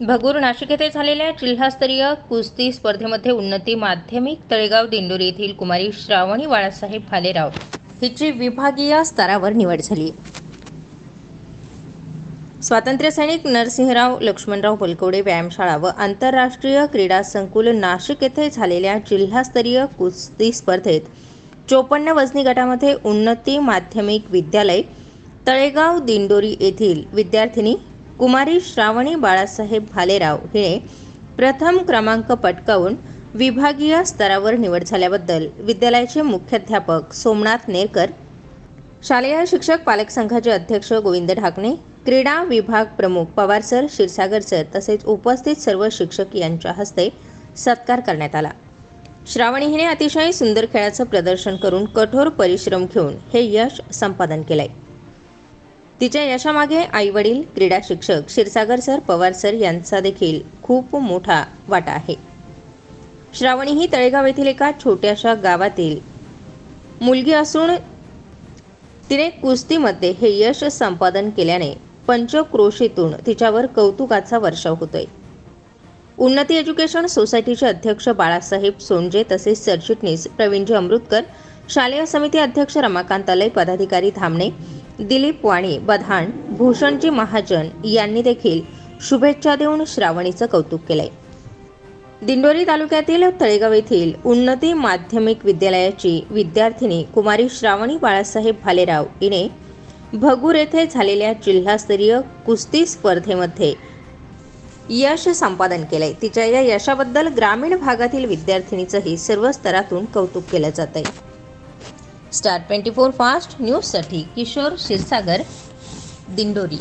भगूर नाशिक येथे झालेल्या जिल्हास्तरीय कुस्ती स्पर्धेमध्ये उन्नती माध्यमिक तळेगाव दिंडोरी येथील कुमारी श्रावणी बाळासाहेब भालेराव हिची विभागीय स्तरावर निवड झाली. स्वातंत्र्य सैनिक नरसिंहराव लक्ष्मणराव बलकवडे व्यायामशाळा व आंतरराष्ट्रीय क्रीडा संकुल नाशिक येथे झालेल्या जिल्हास्तरीय कुस्ती स्पर्धेत चोपन्न वजनी गटामध्ये उन्नती माध्यमिक विद्यालय तळेगाव दिंडोरी येथील विद्यार्थिनी कुमारी श्रावणी बाळासाहेब भालेराव हिळे प्रथम क्रमांक पटकावून विभागीय स्तरावर निवड झाल्याबद्दल विद्यालयाचे मुख्याध्यापक सोमनाथ नेरकर शालेय शिक्षक पालक संघाचे अध्यक्ष गोविंद ढाकणे क्रीडा विभाग प्रमुख पवार सर क्षीरसागर सर तसेच उपस्थित सर्व शिक्षक यांच्या हस्ते सत्कार करण्यात आला. श्रावणी हिने अतिशय सुंदर खेळाचं प्रदर्शन करून कठोर परिश्रम घेऊन हे यश संपादन केलंय. तिच्या यशामागे आईवडील क्रीडा शिक्षक क्षीरसागर सर पवार सर यांचा देखील खूप मोठा वाटा आहे. श्रावणी ही तळेगाव येथील एका छोट्याशा गावातील मुलगी असून तिने कुस्तीमध्ये हे यश संपादन केल्याने पंचक्रोशीतून तिच्यावर कौतुकाचा वर्षाव होतोय. उन्नती एज्युकेशन सोसायटीचे अध्यक्ष बाळासाहेब सोंजे तसेच सरचिटणीस प्रवीणजी अमृतकर शालेय समिती अध्यक्ष रमाकांत आलय पदाधिकारी धामणे दिलीप वाणी बधाण भूषणजी महाजन यांनी देखील शुभेच्छा देऊन श्रावणीचं कौतुक केलंय. दिंडोरी तालुक्यातील तळेगाव येथील उन्नती माध्यमिक विद्यालयाची विद्यार्थिनी कुमारी श्रावणी बाळासाहेब भालेराव हिने भगूर येथे झालेल्या जिल्हास्तरीय कुस्ती स्पर्धेमध्ये यश संपादन केलंय. तिच्या या यशाबद्दल ग्रामीण भागातील विद्यार्थिनीचंही सर्व स्तरातून कौतुक केलं जात आहे स्टार ट्वेंटी फोर फास्ट न्यूजसाठी किशोर क्षीरसागर दिंडोरी.